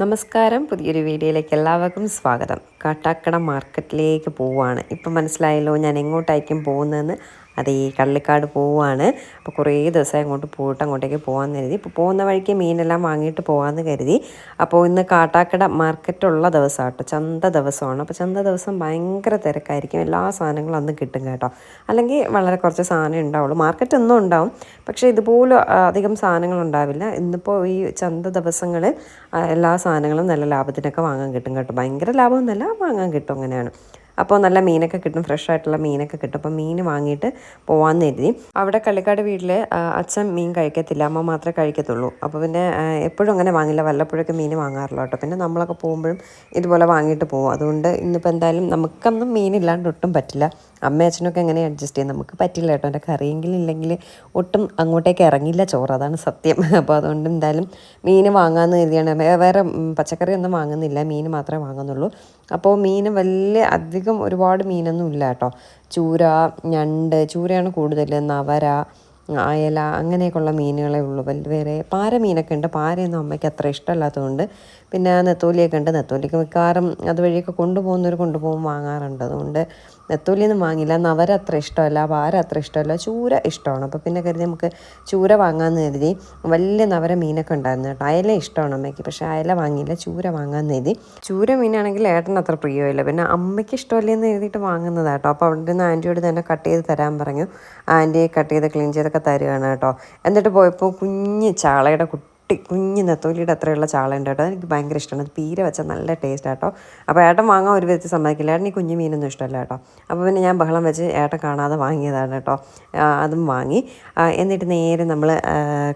നമസ്കാരം. പുതിയൊരു വീഡിയോയിലേക്ക് എല്ലാവർക്കും സ്വാഗതം. കാട്ടാക്കട മാർക്കറ്റിലേക്ക് പോവുകയാണ്. ഇപ്പം മനസ്സിലായല്ലോ ഞാൻ എങ്ങോട്ടായിരിക്കും പോകുന്നതെന്ന്. അതേ കള്ളിക്കാട് പോവുകയാണ് അപ്പോൾ കുറേ ദിവസം അങ്ങോട്ട് പോയിട്ട് അങ്ങോട്ടേക്ക് പോകാമെന്ന് കരുതി. ഇപ്പോൾ പോകുന്ന വഴിക്ക് മീനെല്ലാം വാങ്ങിയിട്ട് പോകാമെന്ന് കരുതി. അപ്പോൾ ഇന്ന് കാട്ടാക്കട മാർക്കറ്റുള്ള ദിവസമാണ് കേട്ടോ ചന്ത ദിവസമാണ്. അപ്പോൾ ചന്ത ദിവസം ഭയങ്കര തിരക്കായിരിക്കും. എല്ലാ സാധനങ്ങളും അന്ന് കിട്ടും കേട്ടോ. അല്ലെങ്കിൽ വളരെ കുറച്ച് സാധനം ഉണ്ടാവുള്ളൂ. മാർക്കറ്റ് എന്നും ഉണ്ടാവും. പക്ഷേ ഇതുപോലെ അധികം സാധനങ്ങൾ ഉണ്ടാവില്ല. ഇന്നിപ്പോൾ ഈ ചന്ത ദിവസങ്ങളിൽ എല്ലാ സാധനങ്ങളും നല്ല ലാഭത്തിനൊക്കെ വാങ്ങാൻ കിട്ടും കേട്ടോ. ഭയങ്കര ലാഭമൊന്നുമല്ല വാങ്ങാൻ കിട്ടും അങ്ങനെയാണ്. അപ്പോൾ നല്ല മീനൊക്കെ കിട്ടും ഫ്രഷ് ആയിട്ടുള്ള മീനൊക്കെ കിട്ടും. അപ്പോൾ മീൻ വാങ്ങിയിട്ട് പോകാമെന്ന് കരുതി. അവിടെ കള്ളിക്കാട് വീട്ടിൽ അച്ഛൻ മീൻ കഴിക്കത്തില്ല അമ്മ മാത്രമേ കഴിക്കത്തുള്ളൂ. അപ്പോൾ പിന്നെ എപ്പോഴും അങ്ങനെ വാങ്ങില്ല. വല്ലപ്പോഴൊക്കെ മീൻ വാങ്ങാറുള്ളൂ കേട്ടോ. പിന്നെ നമ്മളൊക്കെ പോകുമ്പോഴും ഇതുപോലെ വാങ്ങിയിട്ട് പോകും. അതുകൊണ്ട് ഇന്നിപ്പോൾ എന്തായാലും നമുക്കൊന്നും മീനില്ലാണ്ട് ഒട്ടും പറ്റില്ല. അമ്മ അച്ഛനൊക്കെ എങ്ങനെ അഡ്ജസ്റ്റ് ചെയ്യാൻ നമുക്ക് പറ്റില്ല കേട്ടോ. എന്റെ കറിയെങ്കിലും ഇല്ലെങ്കിൽ ഒട്ടും അങ്ങോട്ടേക്ക് ഇറങ്ങില്ല ചോറ്. അതാണ് സത്യം. അപ്പോൾ അതുകൊണ്ട് എന്തായാലും മീൻ വാങ്ങാമെന്ന് കരുതിയാണ്. വേറെ പച്ചക്കറി ഒന്നും വാങ്ങുന്നില്ല. മീൻ മാത്രമേ വാങ്ങുന്നുള്ളൂ. അപ്പോൾ മീൻ വലിയ അധികം ഒരുപാട് മീനൊന്നും ഇല്ല കേട്ടോ. ചൂര ഞണ്ട് ചൂരയാണ് കൂടുതൽ. നവര അയല അങ്ങനെയൊക്കെയുള്ള മീനുകളേ ഉള്ളൂ. വേറെ പാര മീനൊക്കെ ഉണ്ട്. പാരയൊന്നും അമ്മയ്ക്ക് അത്ര ഇഷ്ടമല്ലാത്തതുകൊണ്ട്. പിന്നെ നെത്തോലിയൊക്കെ ഉണ്ട്. നെത്തോലിക്ക് മിക്കവാറും അതുവഴിയൊക്കെ കൊണ്ടുപോകുന്നവർ കൊണ്ടുപോകും വാങ്ങാറുണ്ട്. അതുകൊണ്ട് നെത്തോലിയൊന്നും വാങ്ങില്ല നവര അത്ര ഇഷ്ടമല്ല അത്ര ഇഷ്ടമല്ല ചൂര ഇഷ്ടമാണ്. അപ്പോൾ പിന്നെ കരുതി നമുക്ക് ചൂര വാങ്ങാമെന്ന് കരുതി വലിയ നവര മീനൊക്കെ ഉണ്ടായിരുന്നു കേട്ടോ. അയല ഇഷ്ടമാണ് അമ്മയ്ക്ക് പക്ഷേ അയല വാങ്ങിയില്ല ചൂര വാങ്ങാമെന്ന് കരുതി. ചൂര മീനാണെങ്കിൽ ഏട്ടൻ അത്ര പ്രിയമില്ല പിന്നെ അമ്മയ്ക്ക് ഇഷ്ടമല്ലേ എന്ന് എഴുതിയിട്ട് വാങ്ങുന്നതാണ് കേട്ടോ. അപ്പോൾ അവിടെ നിന്ന് ആന്റിയോട് തന്നെ കട്ട് ചെയ്ത് തരാൻ പറഞ്ഞു. ആന്റി കട്ട് ചെയ്ത് ക്ലീൻ ചെയ്തൊക്കെ തരുകയാണ് കേട്ടോ. എന്നിട്ട് പോയപ്പോൾ കുഞ്ഞ് ചാളയുടെ കുട്ടി കുഞ്ഞ് നെത്തോലിയുടെ അത്രയുള്ള ചാള ഉണ്ട് കേട്ടോ. എനിക്ക് ഭയങ്കര ഇഷ്ടമാണ്. അത് പീര വെച്ചാൽ നല്ല ടേസ്റ്റ് കേട്ടോ. അപ്പോൾ ഏട്ടൻ വാങ്ങാൻ ഒരു വിധത്തിൽ സമ്മതിക്കില്ല. ഏട്ടൻ ഈ കുഞ്ഞു മീനൊന്നും ഇഷ്ടമല്ല കേട്ടോ. അപ്പോൾ പിന്നെ ഞാൻ ബഹളം വെച്ച് ഏട്ടൻ കാണാതെ വാങ്ങിയതാണ് കേട്ടോ. അതും വാങ്ങി. എന്നിട്ട് നേരെ നമ്മൾ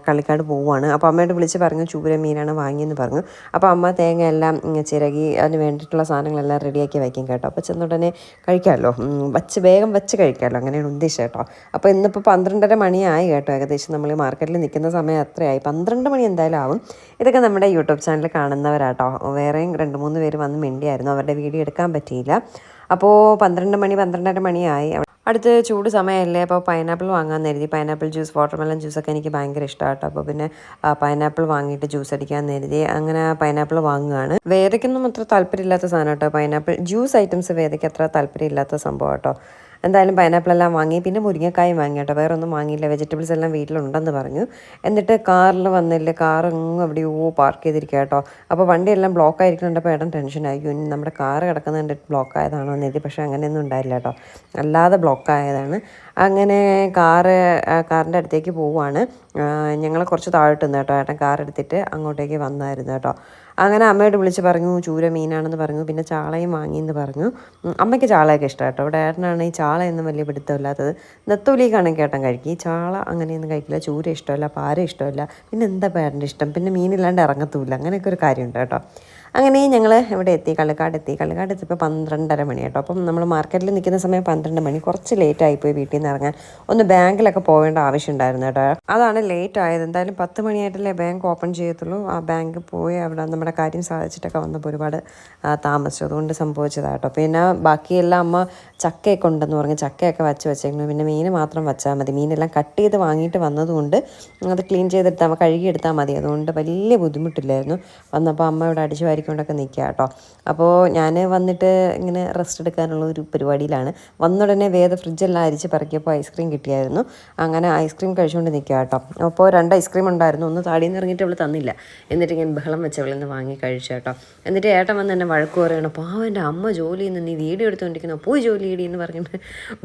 കളിക്കാട് പോവുകയാണ് അപ്പോൾ അമ്മയോട് വിളിച്ച് പറഞ്ഞു ചൂര മീനാണ് വാങ്ങിയെന്ന് പറഞ്ഞു. അപ്പോൾ അമ്മ തേങ്ങ എല്ലാം ചിരകി അതിന് വേണ്ടിയിട്ടുള്ള സാധനങ്ങളെല്ലാം റെഡിയാക്കി വയ്ക്കും കേട്ടോ. അപ്പോൾ ചെന്നുടനെ കഴിക്കാമല്ലോ വച്ച് വേഗം വെച്ച് കഴിക്കാമല്ലോ അങ്ങനെയാണ് ഉദ്ദേശം കേട്ടോ. അപ്പോൾ ഇന്നിപ്പോൾ പന്ത്രണ്ടര മണിയായി കേട്ടോ. ഏകദേശം നമ്മൾ മാർക്കറ്റിൽ നിൽക്കുന്ന സമയം അത്രയായി. പന്ത്രണ്ട് മണി എന്തായാലും ആവും ഇതൊക്കെ നമ്മുടെ യൂട്യൂബ് ചാനൽ കാണുന്നവരാട്ടോ. വേറെയും രണ്ട് മൂന്ന് പേര് വന്ന് മിണ്ടിയായിരുന്നു. അവരുടെ വീഡിയോ എടുക്കാൻ പറ്റിയില്ല. അപ്പോൾ പന്ത്രണ്ട് മണി പന്ത്രണ്ടര മണിയായി. അടുത്ത് ചൂട് സമയമല്ലേ? അപ്പോൾ പൈനാപ്പിൾ വാങ്ങാൻ കരുതി. പൈനാപ്പിൾ ജ്യൂസ് വാട്ടർമെലൺ ജ്യൂസൊക്കെ എനിക്ക് ഭയങ്കര ഇഷ്ടമാണ് അപ്പോൾ പിന്നെ പൈനാപ്പിൾ വാങ്ങിയിട്ട് ജ്യൂസ് അടിക്കാൻ കരുതി. അങ്ങനെ പൈനാപ്പിൾ വാങ്ങുകയാണ് വേദയ്ക്കൊന്നും അത്ര താല്പര്യമില്ലാത്ത സാധനം കേട്ടോ പൈനാപ്പിൾ ജ്യൂസ് ഐറ്റംസ് വേദയ്ക്ക് അത്ര താല്പര്യമില്ലാത്ത സംഭവം കേട്ടോ എന്തായാലും പൈനാപ്പിൾ എല്ലാം വാങ്ങി പിന്നെ മുരിങ്ങക്കായും വാങ്ങി കേട്ടോ. വേറെ ഒന്നും വാങ്ങിയില്ല. വെജിറ്റബിൾസ് എല്ലാം വീട്ടിലുണ്ടെന്ന് പറഞ്ഞു. എന്നിട്ട് കാറിൽ വന്നില്ല കാർ അങ്ങ് എവിടെയോ പാർക്ക് ചെയ്തിരിക്കുക കേട്ടോ. അപ്പോൾ വണ്ടിയെല്ലാം ബ്ലോക്ക് ആയിരിക്കുന്നുണ്ടപ്പോൾ ഏട്ടൻ ടെൻഷനായിരിക്കും ഇനി നമ്മുടെ കാർ കിടക്കുന്നതിന്റെ ബ്ലോക്ക് ആയതാണോ? എന്ന് എഴുതി. പക്ഷേ അങ്ങനെയൊന്നും ഉണ്ടായില്ല കേട്ടോ. അല്ലാതെ ബ്ലോക്ക് ആയതാണ്. അങ്ങനെ കാറ് കാറിന്റെ അടുത്തേക്ക് പോവുകയാണ് ഞങ്ങൾ കുറച്ച് താഴോട്ട് നിന്ന് കേട്ടോ. ഏട്ടൻ കാർ എടുത്തിട്ട് അങ്ങോട്ടേക്ക് വന്നായിരുന്നു കേട്ടോ. അങ്ങനെ അമ്മയോട് വിളിച്ച് പറഞ്ഞു ചൂര മീനാണെന്ന് പറഞ്ഞു പിന്നെ ചാളയും വാങ്ങിയെന്ന് പറഞ്ഞു. അമ്മയ്ക്ക് ചാളയൊക്കെ ഇഷ്ടം കേട്ടോ. ഇവിടെ ഈ ചാളയൊന്നും വലിയ പിടുത്തമില്ലാത്തത്? നെത്തോലിക്കാണെങ്കിൽ ഏട്ടൻ കഴിക്കും ഈ ചാള അങ്ങനെയൊന്നും കഴിക്കില്ല. ചൂര ഇഷ്ടമല്ല പാര ഇഷ്ടമല്ല. പിന്നെ എന്താ പേരന്റെ ഇഷ്ടം? പിന്നെ മീനില്ലാണ്ട് ഇറങ്ങത്തുമില്ല. അങ്ങനെയൊക്കെ ഒരു കാര്യമുണ്ട് കേട്ടോ. അങ്ങനെ ഞങ്ങൾ ഇവിടെ എത്തി കള്ളിക്കാട് എത്തി. കള്ളിക്കാട് എത്തിയപ്പോൾ പന്ത്രണ്ടര മണി കേട്ടോ. അപ്പം നമ്മൾ മാർക്കറ്റിൽ നിൽക്കുന്ന സമയം പന്ത്രണ്ട് മണി. കുറച്ച് ലേറ്റ് ആയിപ്പോയി വീട്ടിൽ നിന്ന് ഇറങ്ങാൻ. ഒന്ന് ബാങ്കിലൊക്കെ പോകേണ്ട ആവശ്യം ഉണ്ടായിരുന്നു കേട്ടോ. അതാണ് ലേറ്റ് ആയത്. എന്തായാലും പത്ത് മണിയായിട്ടല്ലേ ബാങ്ക് ഓപ്പൺ ചെയ്യത്തുള്ളൂ. ആ ബാങ്ക് പോയി അവിടെ നമ്മുടെ കാര്യം സാധിച്ചിട്ടൊക്കെ വന്നപ്പോൾ ഒരുപാട് താമസിച്ചു. അതുകൊണ്ട് സംഭവിച്ചതാണ് കേട്ടോ. പിന്നെ ബാക്കിയെല്ലാം അമ്മ ചക്കയൊക്കെ ഉണ്ടെന്ന് പറഞ്ഞ് ചക്കയൊക്കെ വച്ച് വെച്ചേക്കുന്നു. പിന്നെ മീൻ മാത്രം വെച്ചാൽ മതി. മീനെല്ലാം കട്ട് ചെയ്ത് വാങ്ങിയിട്ട് വന്നതുകൊണ്ട് അത് ക്ലീൻ ചെയ്തെടുത്താൽ കഴുകിയെടുത്താൽ മതി. അതുകൊണ്ട് വലിയ ബുദ്ധിമുട്ടില്ലായിരുന്നു. വന്നപ്പോൾ അമ്മ ഇവിടെ അടിച്ചു വാരിക്കൊണ്ടൊക്കെ നിൽക്കുക കേട്ടോ. അപ്പോൾ ഞാൻ വന്നിട്ട് ഇങ്ങനെ റെസ്റ്റ് എടുക്കാനുള്ള ഒരു പരിപാടിയിലാണ്. വന്നുടനെ വേദ ഫ്രിഡ്ജെല്ലാം അരിച്ച് പറക്കിയപ്പോൾ ഐസ്ക്രീം കിട്ടിയായിരുന്നു. അങ്ങനെ ഐസ്ക്രീം കഴിച്ചുകൊണ്ട് നിൽക്കുക കേട്ടോ. അപ്പോൾ രണ്ട് ഐസ്ക്രീം ഉണ്ടായിരുന്നു. ഒന്ന് താടിയിൽ നിന്ന് ഇറങ്ങിയിട്ട് അവൾ തന്നില്ല. എന്നിട്ട് ഞാൻ ബഹളം വെച്ച് അവളിൽ നിന്ന് വാങ്ങി കഴിച്ചു കേട്ടോ. എന്നിട്ട് ഏട്ടൻ വന്ന് എന്നെ വഴക്ക് പറയണം എന്റെ അമ്മ ജോലി ചെയ്യുന്നു. നീ വീഡിയോ എടുത്തുകൊണ്ടിരിക്കുന്നു. പോയി ജോലി ഇടി എന്ന് പറഞ്ഞിട്ട്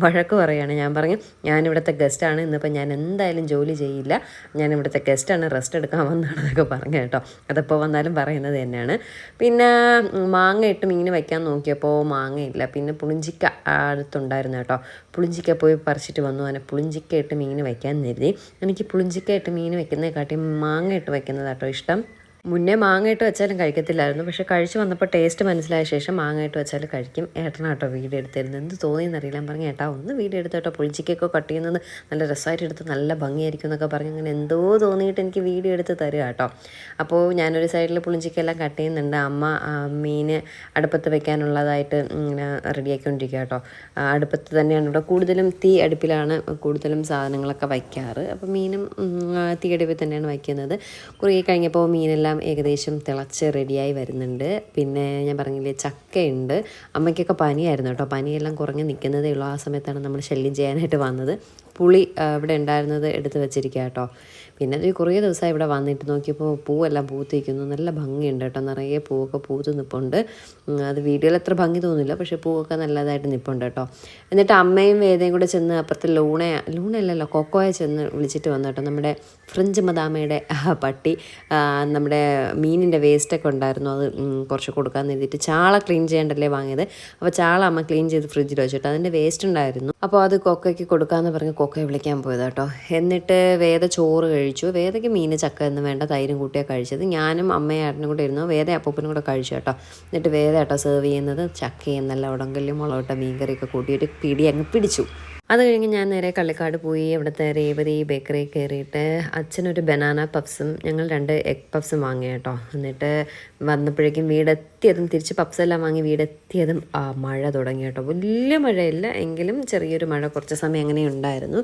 വഴക്ക് പറയുകയാണ് ഞാൻ പറഞ്ഞു ഞാൻ ഇവിടുത്തെ ഗസ്റ്റാണ് ഇന്നിപ്പോൾ ഞാൻ എന്തായാലും ജോലി ചെയ്യില്ല. ഞാൻ ഇവിടുത്തെ ഗസ്റ്റാണ് റെസ്റ്റ് എടുക്കാൻ വന്നതാണെന്നൊക്കെ പറഞ്ഞു കേട്ടോ. അതിപ്പോൾ വന്നാലും പറയുന്നത് തന്നെയാണ്. പിന്നെ മാങ്ങ ഇട്ട് മീൻ വയ്ക്കാൻ നോക്കിയപ്പോൾ മാങ്ങയില്ല. പിന്നെ പുളിഞ്ചിക്ക അടുത്തുണ്ടായിരുന്നു കേട്ടോ. പുളിഞ്ചിക്ക പോയി പറിച്ചിട്ട് വന്നു. അങ്ങനെ പുളിഞ്ചിക്ക ഇട്ട് മീൻ വയ്ക്കാൻ കരുതി. എനിക്ക് പുളിഞ്ചിക്ക ഇട്ട് മീൻ വയ്ക്കുന്നതിനെക്കാട്ടി മാങ്ങ ഇട്ട് വയ്ക്കുന്നതാട്ടോ ഇഷ്ടം. മുന്നേ മാങ്ങയിട്ട് വെച്ചാലും കഴിക്കത്തില്ലായിരുന്നു. പക്ഷെ കഴിച്ചു വന്നപ്പോൾ ടേസ്റ്റ് മനസ്സിലായ ശേഷം മാങ്ങയിട്ട് വെച്ചാൽ കഴിക്കും. ഏട്ടനാട്ടോ വീഡിയോ എടുത്തിരുന്നത്. എന്ത് തോന്നിയെന്ന് അറിയില്ല. പറഞ്ഞു ഏട്ടാ ഒന്ന് വീഡിയോ എടുത്തോട്ടോ പുളിച്ചിക്കൊക്കെ കട്ട് ചെയ്യുന്നത് നല്ല രസമായിട്ട് എടുത്ത് നല്ല ഭംഗിയായിരിക്കും എന്നൊക്കെ പറഞ്ഞ്. അങ്ങനെ എന്തോ തോന്നിയിട്ട് എനിക്ക് വീഡിയോ എടുത്ത് തരിക കേട്ടോ. അപ്പോൾ ഞാനൊരു സൈഡിൽ പുളിഞ്ചിക്കെല്ലാം കട്ട് ചെയ്യുന്നുണ്ട്. അമ്മ മീന് അടുപ്പത്ത് വെക്കാനുള്ളതായിട്ട് ഇങ്ങനെ റെഡിയാക്കിക്കൊണ്ടിരിക്കുക കേട്ടോ. അടുപ്പത്ത് തന്നെയാണ്. ഇവിടെ കൂടുതലും തീ അടുപ്പിലാണ് കൂടുതലും സാധനങ്ങളൊക്കെ വയ്ക്കാറ്. അപ്പോൾ മീനും തീ അടുപ്പിൽ തന്നെയാണ് വയ്ക്കുന്നത്. കുറേ കഴിഞ്ഞപ്പോൾ മീനെല്ലാം എല്ലാം ഏകദേശം തിളച്ച് റെഡിയായി വരുന്നുണ്ട്. പിന്നെ ഞാൻ പറഞ്ഞില്ലേ ചക്കയുണ്ട്. അമ്മയ്ക്കൊക്കെ പനിയായിരുന്നു കേട്ടോ. പനിയെല്ലാം കുറഞ്ഞ് നിൽക്കുന്നതേ ഉള്ളൂ. ആ സമയത്താണ് നമ്മൾ ശല്യം ചെയ്യാനായിട്ട് വന്നത്. പുളി ഇവിടെ ഉണ്ടായിരുന്നത് എടുത്ത് വെച്ചിരിക്കുക കേട്ടോ. പിന്നെ അത് കുറേ ദിവസമായി ഇവിടെ വന്നിട്ട് നോക്കിയപ്പോൾ പൂവെല്ലാം പൂത്തിരിക്കുന്നു. നല്ല ഭംഗിയുണ്ട് കേട്ടോ. നിറയെ പൂവൊക്കെ പൂത്ത് നിൽപ്പുണ്ട് അത് വീഡിയോയിൽ അത്ര ഭംഗി തോന്നില്ല പക്ഷേ പൂവൊക്കെ നല്ലതായിട്ട് നിൽപ്പുണ്ട് കേട്ടോ. എന്നിട്ട് അമ്മയും വേദയും കൂടെ ചെന്ന് അപ്പുറത്ത് ലൂണ ലൂണയല്ലല്ലോ കൊക്കോയെ ചെന്ന് വിളിച്ചിട്ട് വന്നു കേട്ടോ. നമ്മുടെ ഫ്രഞ്ച് മദാമയുടെ പട്ടി നമ്മുടെ മീനിന്റെ വേസ്റ്റൊക്കെ ഉണ്ടായിരുന്നു. അത് കുറച്ച് കൊടുക്കാമെന്ന് എഴുതിയിട്ട് ചാള ക്ലീൻ ചെയ്യേണ്ടല്ലേ വാങ്ങിയത്. അപ്പോൾ ചാള അമ്മ ക്ലീൻ ചെയ്ത് ഫ്രിഡ്ജിൽ വെച്ചിട്ട് അതിന്റെ വേസ്റ്റ് ഉണ്ടായിരുന്നു. അപ്പോൾ അത് കൊക്കയ്ക്ക് കൊടുക്കാമെന്ന് പറഞ്ഞ് കൊക്കയെ വിളിക്കാൻ പോയത് കേട്ടോ. എന്നിട്ട് വേദ ചോറ് കഴിച്ചു. വേദയ്ക്ക് മീൻ ചക്ക എന്ന് വേണ്ട. തൈരും കൂട്ടിയാണ് കഴിച്ചത്. ഞാനും അമ്മയും ഏട്ടനും കൂടെ ഇരുന്നു. വേദ അപ്പൂപ്പനും കൂടെ കഴിച്ചു കേട്ടോ. എന്നിട്ട് വേദ കേട്ടോ സെർവ് ചെയ്യുന്നത് നല്ല ഉടങ്കല്ലും മുളകട്ട മീൻ കറിയൊക്കെ കൂട്ടിയിട്ട് പിടി അങ്ങ് പിടിച്ചു. അത് കഴിഞ്ഞ് ഞാൻ നേരെ കള്ളിക്കാട് പോയി. അവിടുത്തെ രേവതി ബേക്കറി കയറിയിട്ട് അച്ഛനൊരു ബനാന പഫ്സും ഞങ്ങൾ രണ്ട് എഗ് പഫ്സും വാങ്ങി കേട്ടോ. എന്നിട്ട് വന്നപ്പോഴേക്കും വീടെത്തിയതും തിരിച്ച് പഫ്സെല്ലാം വാങ്ങി വീടെത്തിയതും മഴ തുടങ്ങി കേട്ടോ. വലിയ മഴയില്ല എങ്കിലും ചെറിയൊരു മഴ കുറച്ച് സമയം അങ്ങനെ ഉണ്ടായിരുന്നു.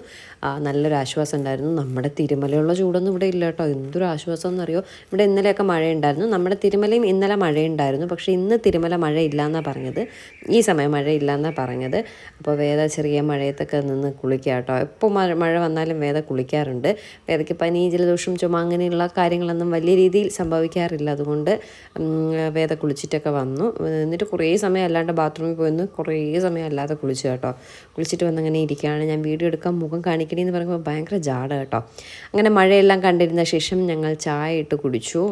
നല്ലൊരു ആശ്വാസം ഉണ്ടായിരുന്നു. നമ്മുടെ തിരുമലയുള്ള ചൂടൊന്നും ഇവിടെ ഇല്ല കേട്ടോ. എന്തൊരു ആശ്വാസം എന്നറിയോ? ഇവിടെ ഇന്നലെയൊക്കെ മഴയുണ്ടായിരുന്നു. നമ്മുടെ തിരുമലയും ഇന്നലെ മഴയുണ്ടായിരുന്നു. പക്ഷേ ഇന്ന് തിരുമല മഴ ഇല്ലയെന്നാണ് പറഞ്ഞത്. ഈ സമയം മഴ ഇല്ലയെന്നാണ് പറഞ്ഞത്. അപ്പോൾ വേദ ചെറിയ മഴയത്തൊക്കെ നിന്ന് കുളിക്കുക കേട്ടോ. എപ്പോൾ മഴ മഴ വന്നാലും വേദ കുളിക്കാറുണ്ട്. വേദയ്ക്ക് പനി ജലദോഷം ചുമ അങ്ങനെയുള്ള കാര്യങ്ങളൊന്നും വലിയ രീതിയിൽ സംഭവിക്കാറില്ല. അതുകൊണ്ട് വേദ കുളിച്ചിട്ടൊക്കെ വന്നു. എന്നിട്ട് കുറേ സമയം അല്ലാണ്ട് ബാത്റൂമിൽ പോയിന്ന് കുറേ സമയം അല്ലാതെ കുളിച്ചു കേട്ടോ. കുളിച്ചിട്ട് വന്നങ്ങനെ ഇരിക്കുകയാണ്. ഞാൻ വീഡിയോ എടുക്കാൻ മുഖം കാണിക്കണേ എന്ന് പറയുമ്പോൾ ഭയങ്കര ജാട കേട്ടോ. അങ്ങനെ മഴയെല്ലാം കണ്ടിരുന്ന ശേഷം ഞങ്ങൾ ചായ ഇട്ട് കുടിച്ചു.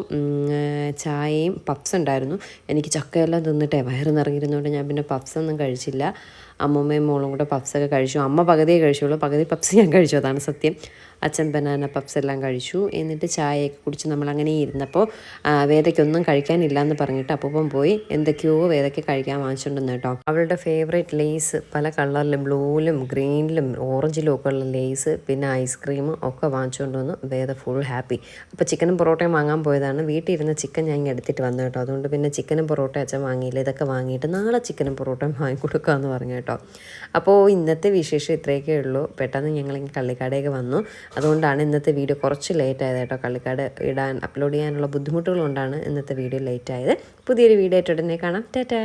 ചായയും പപ്സ് ഉണ്ടായിരുന്നു. എനിക്ക് ചക്കയെല്ലാം തിന്നിട്ടേ വയറ് നിറങ്ങിയിരുന്നതുകൊണ്ട് ഞാൻ പിന്നെ പപ്സ് ഒന്നും കഴിച്ചില്ല. അമ്മമ്മയും മോളും കൂടെ പപ്സൊക്കെ കഴിച്ചു. അമ്മ പകുതിയേ കഴിച്ചുള്ളൂ. പകുതി പപ്സ് ഞാൻ കഴിച്ചു. അതാണ് സത്യം. അച്ഛൻ ബനാന പപ്സ് എല്ലാം കഴിച്ചു. എന്നിട്ട് ചായയൊക്കെ കുടിച്ച് നമ്മൾ അങ്ങനെ ഇരുന്നപ്പോൾ വേദയ്ക്കൊന്നും കഴിക്കാനില്ല എന്ന് പറഞ്ഞിട്ട് അപ്പം പോയി എന്തൊക്കെയോ വേദയ്ക്ക് കഴിക്കാൻ വാങ്ങിച്ചിട്ടുണ്ടെന്ന് കേട്ടോ. അവളുടെ ഫേവറേറ്റ് ലേസ് പല കളറിലും ബ്ലൂവിലും ഗ്രീനിലും ഓറഞ്ചിലും ഒക്കെ ഉള്ള ലേസ് പിന്നെ ഐസ്ക്രീം ഒക്കെ വാങ്ങിച്ചുകൊണ്ട് വന്നു വേദ ഫുൾ ഹാപ്പി അപ്പോൾ ചിക്കനും പൊറോട്ടയും വാങ്ങാൻ പോയതാണ്. വീട്ടിൽ ഇരുന്ന ചിക്കൻ ഞാൻ എടുത്തിട്ട് വന്നു കേട്ടോ. അതുകൊണ്ട് പിന്നെ ചിക്കനും പൊറോട്ട അച്ഛൻ വാങ്ങിയില്ല. ഇതൊക്കെ വാങ്ങിയിട്ട് നാളെ ചിക്കനും പൊറോട്ടയും വാങ്ങിക്കൊടുക്കാമെന്ന് പറഞ്ഞു കേട്ടോ. അപ്പോൾ ഇന്നത്തെ വിശേഷം ഇത്രയൊക്കെ ഉള്ളൂ. പെട്ടെന്ന് ഞങ്ങൾ ഇങ്ങനെ കള്ളിക്കാടേക്ക് വന്നു. അതുകൊണ്ടാണ് ഇന്നത്തെ വീഡിയോ കുറച്ച് ലേറ്റ് ആയത് കേട്ടോ. കള്ളിക്കാട് ഇടാൻ അപ്ലോഡ് ചെയ്യാനുള്ള ബുദ്ധിമുട്ടുകൾ കൊണ്ടാണ് ഇന്നത്തെ വീഡിയോ ലേറ്റ് ആയത്. പുതിയൊരു വീഡിയോ ആയിട്ട് ഉടനെ കാണാം. ടാറ്റാ.